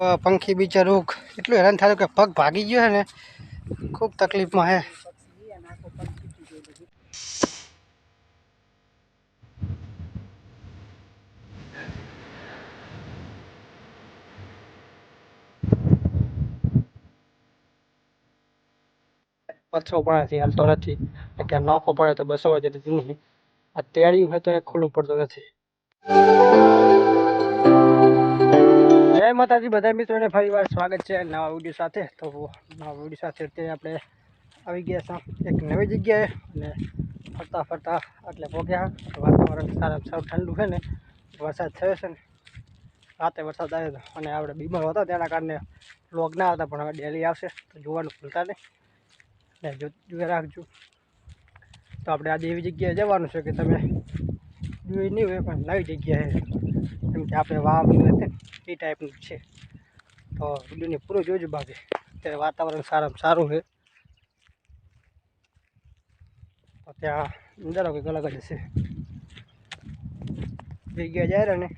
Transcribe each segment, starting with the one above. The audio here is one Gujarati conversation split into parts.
અ, પંખી બિચારું એટલું હેરાન થયું કે પગ ભાગી ગયો છે ને. ખૂબ તકલીફમાં હે બસો પણ હાલતો નથી. કે નફો પડે તો બસો જ નહીં આ તેડ્યું હોય તો એ ખુલ્લું પડતું નથી. જય માતાજી બધા મિત્રોને ફરી વાર સ્વાગત છે નવા વીડિયો સાથે. તો નવા વીડિયો સાથે અત્યારે આપણે આવી ગયા છીએ એક નવી જગ્યાએ અને ફરતા ફરતા એટલે પહોંચ્યા વાતાવરણ સારા સારું ઠંડુ છે ને, વરસાદ થયો છે ને, રાતે વરસાદ આવ્યો અને આપણે બીમાર હતા તેના કારણે લોગ ના હતા પણ હવે ડેલી આવશે, તો જોવાનું ભૂલતા નહીં. ને જો રાખજો. તો આપણે આજે એવી જગ્યાએ જવાનું છે કે તમે જોઈ નહીં હોય, પણ નવી જગ્યાએ. કેમ કે આપણે ને એ ટાઈપનું છે. તો વિડીયોને પૂરો જોજો બાકી. અત્યારે વાતાવરણ સારામાં સારું છે. તો ત્યાં નજારો કંઈક અલગ જ હશે. જગ્યાએ જાય રહ્યો ને.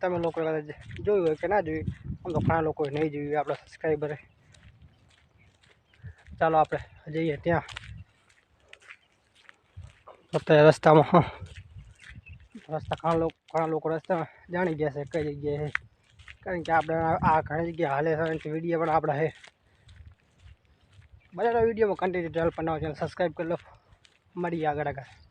તમે લોકો કદાચ જોયું હોય કે ના જોયું. આમ તો ઘણા લોકોએ નહીં જોયું, આપણા સબસ્ક્રાઈબરે ચાલો આપણે જઈએ ત્યાં. અત્યારે રસ્તામાં રસ્તા ઘણા લોકો ઘણા લોકો રસ્તા જાણી ગયા છે, કઈ જગ્યાએ કારણ કે આપણે આ- ઘણી જગ્યાએ હાલે છે વીડિયો પણ આપણા છે. બધા વિડીયોમાં કન્ટિન્યુ ચેનલ પર નવા ચેનલ સબસ્ક્રાઈબ કરી લો. મળીએ આગળ આગળ.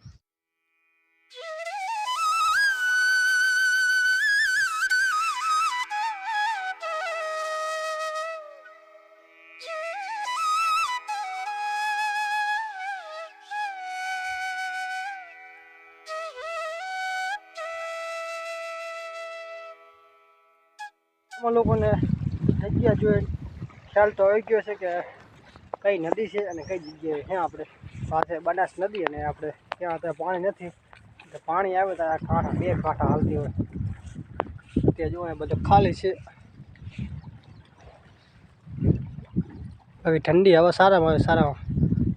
અમે લોકોને જગ્યા જોઈ ખ્યાલ તો આવી ગયો છે કે કઈ નદી છે અને કઈ જગ્યાએ છે આપણે પાસે બનાસ નદી અને આપણે ત્યાં અત્યારે પાણી નથી. પાણી આવે તો આ કાંઠા બે કાંઠા હાલતી હોય. તે જો બધું ખાલી છે. હવે ઠંડી હવે સારામાં આવે, સારામાં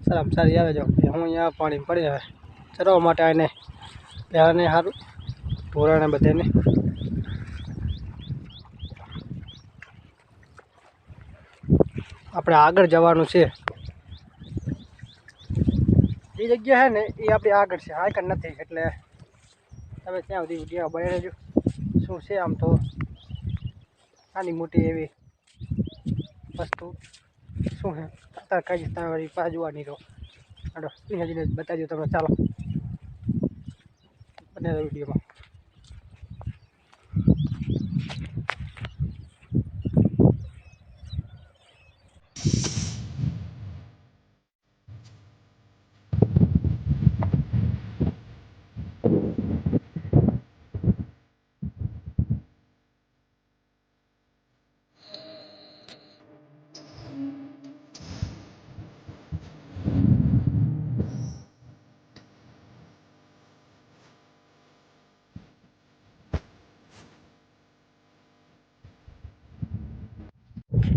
સારામાં સારી આવે જો. હું અહીંયા પાણી પડી આવે ચરવા માટે આને પહેલાંને સારું ઢોરાને બધાને. આપણે આગળ જવાનું છે. એ જગ્યા છે ને, એ આપણી આગળ છે. આગળ નથી, એટલે તમે ત્યાં સુધી વીડિયો બની રહેજો. શું છે આમ તો? નાની મોટી એવી વસ્તુ. શું છે અત્યારે કઈ તમે પાસે જોવાની રહો હાલો, અહીંયા જઈને બતાવી દો તમને. ચાલો. બને વિડીયોમાં.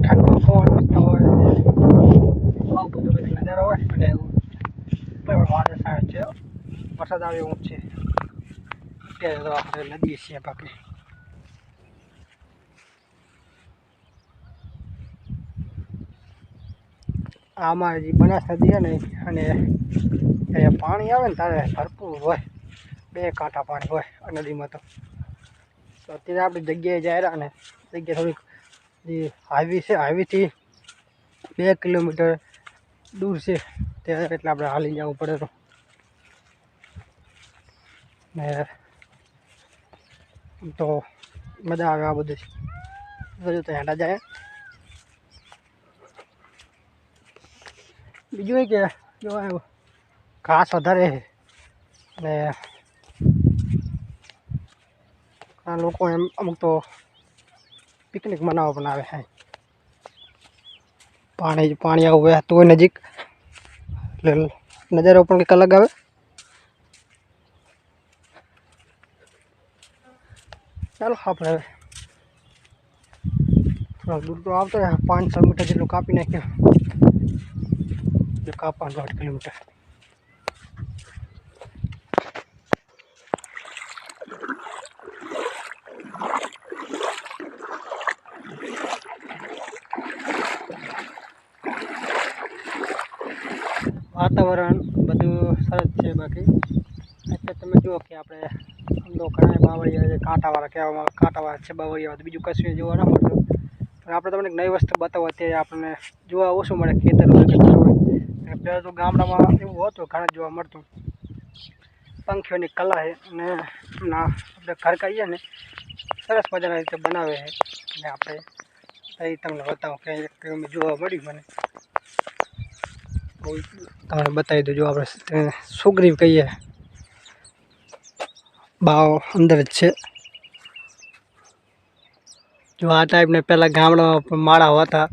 ઠંડો પવન મસ્ત હોય બહુ બધું બધું નજારો હોય એવું પણ વાદળ સાહેબ છે વરસાદ આવે એવું છે અત્યારે તો આપણે નદી છે બાકી આમાં જે બનાસ નદી છે ને અને એ પાણી આવે ને ત્યારે ભરપૂર હોય. બે કાંઠા પાણી હોય નદીમાં તો. તો અત્યારે આપણી જગ્યાએ જાય અને ને જગ્યા થોડીક જે હાઈવી છે હાઈવેથી બે કિલોમીટર દૂર છે. ત્યાં એટલે આપણે હાલી જવું પડે તો. ને આમ તો મજા આવે આ બધું. બધું તો હેડા જાય. બીજું એ કે, જો આ ઘાસ વધારે છે. અને આ લોકો એમ અમુક તો પિકનિક મનાવવા પણ આવે છે પાણી પાણી આવું વહેતું હોય નજીક એટલે નજારો પણ કંઈક અલગ આવે ચાલો આપણે હવે થોડાક દૂર તો આવતો હોય પાંચસો મીટર જેટલું કાપી નાખ્યું એટલે કાપવાનું દોઢ કિલોમીટર વાતાવરણ બધું સરસ છે બાકી. એટલે તમે જુઓ કે આપણે આમ તો ઘણા બાવળિયા છે, કાંટાવાળા કહેવામાં કાંટાવાળા છે, બાવળિયા બીજું કશું જોવા ના મળતું. પણ આપણે તમને નવી વસ્તુ બતાવો, અત્યારે આપણને જોવા ઓછું મળે ખેતર પહેલાં તો ગામડામાં એવું હતું, ઘણા જોવા મળતું. પંખીઓની કલા છે અને ના આપણે ઘર કહીએ ને, સરસ મજાના રીતે બનાવે છે. અને આપણે એ તમને બતાવો કે જોવા મળ્યું મને. તમને બતાવી દઉં, જો આપણે સુગ્રીવ કહીએ. બાવ અંદર જ છે. જો આ ટાઈપને પહેલાં ગામડામાં માળાઓ માળા હતા,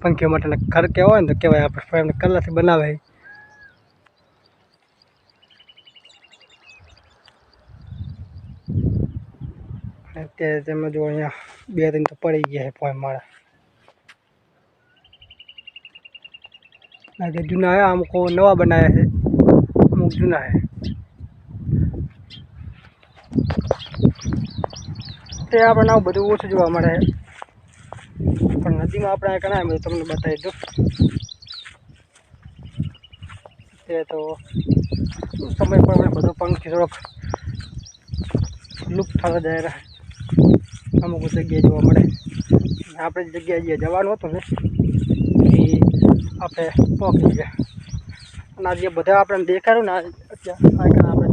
પંખીઓ માટેના ઘર કહેવાય હોય ને તો કહેવાય આપણે એમને કલરથી બનાવે. અત્યારે તમે જો અહીંયા બે ત્રણ તો પડી ગયા છે પોઈન્ટ માળા. આ જે જૂના હે, અમુક નવા બનાવ્યા છે. અમુક જૂના હે. તે આપણને આવું બધું ઓછું જોવા મળે પણ નદીમાં આપણે ઘણા બધું તમને બતાવી દઉં. તે તો સમય પર આપણે બધું પંખી થોડોક લુપ્ત થવા જાય રહે અમુક જગ્યાએ જોવા મળે. આપણે જગ્યાએ જે જવાનું હતું ને એ આપણે પહોંચી ગયા. અને આ જે બધા આપણે દેખાડ્યું ને અત્યારે આપણે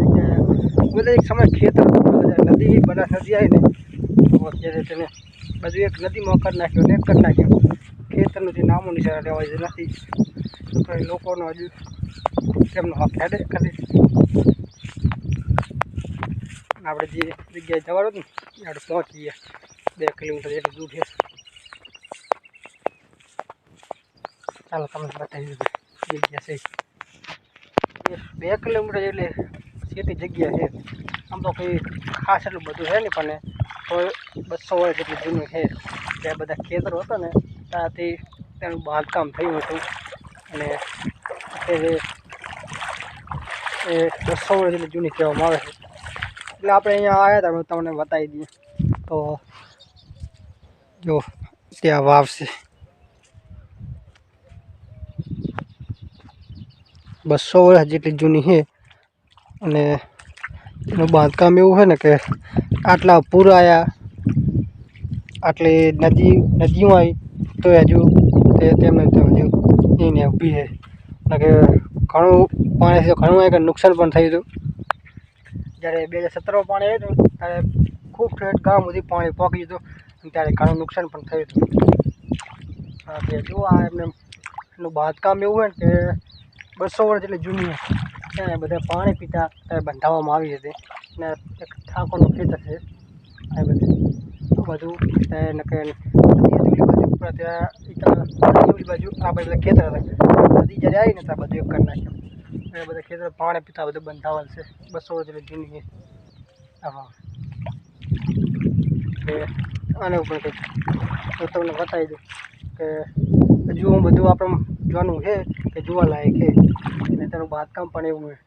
બધા એક સમય ખેતર નદી બધા નદી બનાસ નદી આવી ને તો અત્યારે તેને બધું એક નદીમાં કરી નાખ્યું ને કરી નાખ્યું. ખેતરનું જે નામો નિશાન લેવાય છે નથી. એ લોકોનો હજુ તેમનો હક હેડે કરી આપણે જે જગ્યાએ જવાનું ને આપણે પહોંચી ગયા. બે કિલોમીટર જેટલું દૂર છે. ચાલો, તમને બતાવી દઉં જગ્યા છે. બે કિલોમીટર એટલે સીધી જગ્યા છે. આમ તો કંઈ ખાસ એટલું બધું છે નહીં, પણ તો બસો વર્ષ જેટલું જૂનું છે. ત્યાં બધા ખેતરો હતા ને, ત્યાંથી તેનું બાંધકામ થયું હતું. અને અત્યારે એ બસો વર્ષ જેટલી જૂની કહેવામાં આવે છે. એટલે આપણે અહીંયા આવ્યા હતા તમને બતાવી દઈએ. તો જો, ત્યાં વાવ છે. બસો વર્ષ જેટલી જૂની છે. અને એનું બાંધકામ એવું છે ને કે આટલા પૂર આવ્યા આટલી નદી, નદીઓ આવી તો હજુ તે તેમને હજુ એને ઊભી છે. અને કે ઘણું પાણી છે, ઘણું એક નુકસાન પણ થયું હતું. જ્યારે બે હજાર સત્તરમાં પાણી આવ્યું હતું, ત્યારે ખૂબ ઠેઠ ગામ સુધી પાણી પહોંચી હતું, અને ત્યારે ઘણું નુકસાન પણ થયું હતું. તે આ એમને, એનું બાંધકામ એવું હોય ને કે બસો વર્ષ એટલે જૂની છે બધા પાણી પીતા ત્યારે બંધાવવામાં આવી હતી. અને એક ઠાકોરનું ખેતર છે. આ બધું. બધું ત્યાં ત્યાં બાજુ આ બધા બધા ખેતર હતા. નદી જ્યારે આવી ત્યાં બધું એક કરી નાખ્યું. એ બધા ખેતર પાણી પીતા બધું બંધાવેલ છે. બસો વર્ષ એટલે જૂની કે આને ઉપર કંઈક. હું તમને બતાવી દઉં કે હજુ હું બધું આપણે જોવાનું છે કે જોવાલાયક છે. અને તેનું બાંધકામ પણ એવું છે.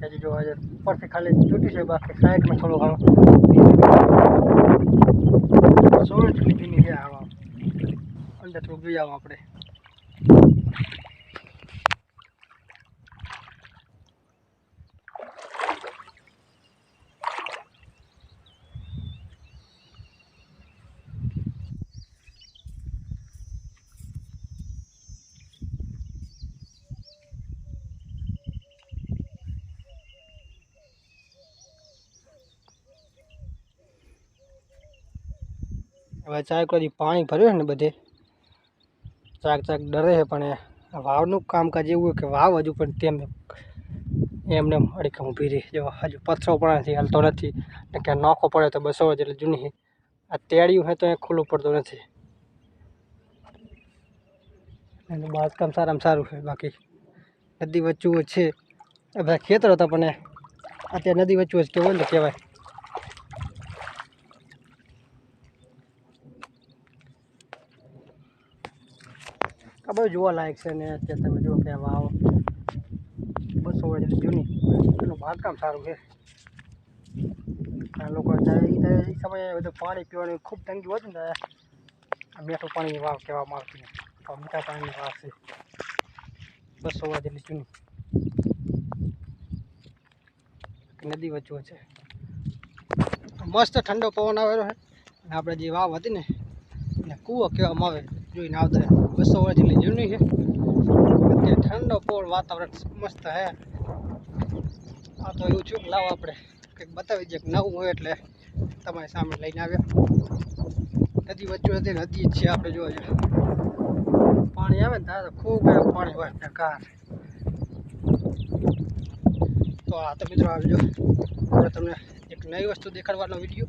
કે હજી જોવા જાય ઉપરથી ખાલી તૂટી છે, બાકી સાઈડમાં થોડું ઘણો. સોળ જેટલી છે આવા. અંદર થોડુંક જોઈ આવો આપણે. હવે ચાક બધી પાણી ભર્યું છે ને બધે. ચાક ચાક ડરે છે, પણ વાવનું કામકાજ એવું કે વાવ હજુ પણ તેમ એમને અડીખમ ઊભી રહી. જો હજુ પથરો પણ નથી, હાલતો નથી. ને કે નોખો પડે તો બસો એટલે જૂની આ તેડિયું હોય તો એ ખુલ્લું પડતું નથી. એનું બાંધકામ સારામાં સારું છે, બાકી નદી વચ્ચું છે. બધા ખેતર હતા પણ અત્યારે નદી વચ્ચું જ કેવું હોય ને કહેવાય. બધું જોવાલાયક છે ને અત્યારે તમે જુઓ કે વાવ બસો વર્ષ જૂની. એનું બાંધકામ સારું છે. આ લોકો અત્યારે એ સમયે બધું પાણી પીવાની ખૂબ તંગી હોય ને મીઠું પાણીની વાવ કહેવામાં આવતી તો મીઠા પાણીની વાવ છે. બસો વર્ષ જેટલી જૂની. નદી વચ્ચે છે. મસ્ત ઠંડો પવન આવેલો છે. આપણે જે વાવ હતી ને એને કૂવો કહેવામાં આવે. જોઈને આવતા બસો વર્ષ જેટલી જૂની છે. અત્યારે ઠંડો પોળ વાતાવરણ મસ્ત હે આ તો એવું છું લાવો આપણે. કંઈક બતાવી દઈએ નવું હોય એટલે તમારી સામે લઈને આવ્યા. નદી વચ્ચે હતી નદી જ છે આપણે જોવા જોઈએ. પાણી આવે ને ત્યારે ખૂબ એમ પાણી હોય પ્રકાર તો આ તો મિત્રો આવજો હવે તમને એક નવી વસ્તુ દેખાડવાનો વીડિયો.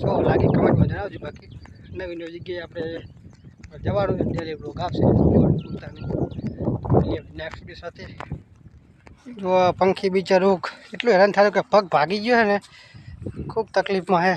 જો, લાગી કમેન્ટમાં જણાવજો બાકી. નવી નવી જગ્યાએ આપણે જવાનું ડેલી બ્લોક આવશે. બી સાથે. જો પંખી પંખી બિચારું એટલું હેરાન થાય કે પગ ભાગી ગયો છે ને. ખૂબ તકલીફમાં હે